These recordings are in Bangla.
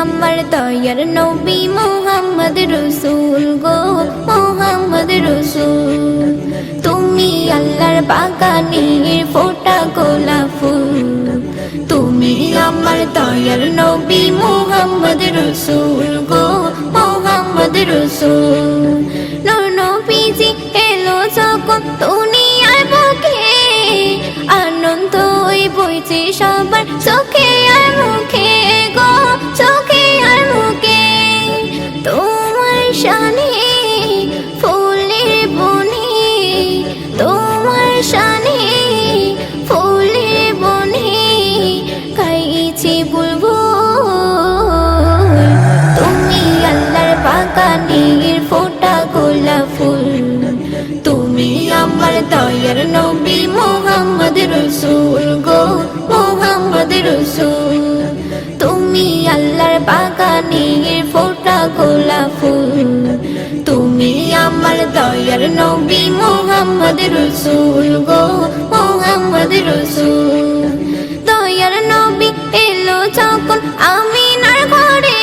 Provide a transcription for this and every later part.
আমার দয়ার নবী মোহাম্মদ রসুল। বাগানের ফোটা গোলাপ ফুল। তুমি আমার দয়ার নবী মোহাম্মদ রসুল গো, মোহাম্মদ রসুল। নবীজি এলো যখন দুনিয়ার বুকে, আনন্দ বইছে সবার চোখে। নবী মোহাম্মদ রসুল গো, মোহাম্মদ রসুল। দয়ার নবী এলো যখন আমিনার ঘরে,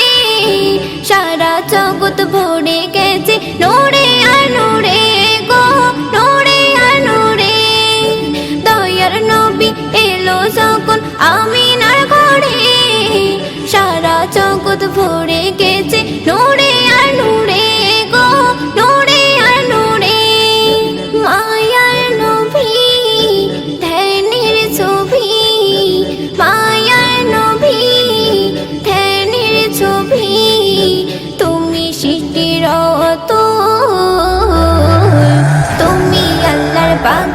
সারা জগৎ ভরে গেছে নোরে আর নোরে গো, নোরে আর নোরে। দয়ার নবী এলো যখন আমিনার ঘরে, সারা জগৎ ভরে গেছে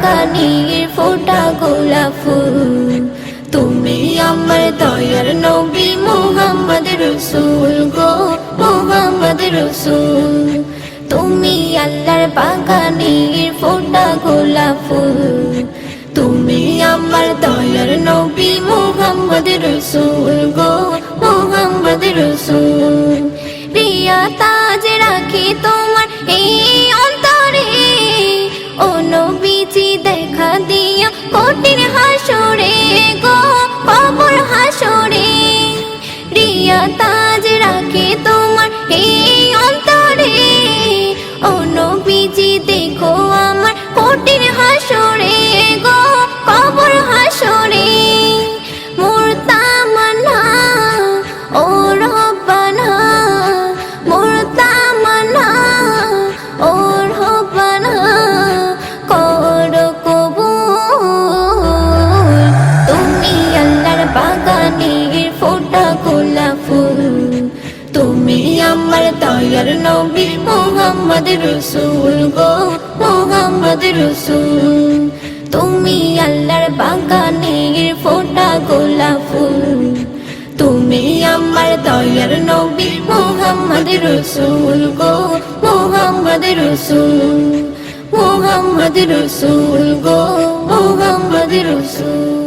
বাগানের ফোটা গোলাপ ফুল। তুমি আমার দয়ার নবী মোহাম্মদ রসুল গো, মোহাম্মদ রসুল। তুমি আল্লাহর বাগানের ফোটা গোলাপ ফুল। তুমি আমার দয়ার নবী মোহাম্মদ রসুল গো, মোহাম্মদ রসুল। প্রিয়া তাজ রাখি তোমার, এই দেখা দিয়া কঠিন হাসরে গো, কবর হাসরে। রিয়া তাজ রাখে তোমার এই অন্তরে। ও দেখো আমার কঠিন হাসরে গো, কবর হাসরে। দয়ার নবী মোহাম্মদ রসুল গো মোহাম্মদ রসুল তুমি আল্লাহর বাগানের ফোটা গোলাপ ফুল। তুমি আমার দয়ার নবী মোহাম্মদ রসুল গো মোহাম্মদ রসুল মোহাম্মদ রসুল গো মোহাম্মদ রসুল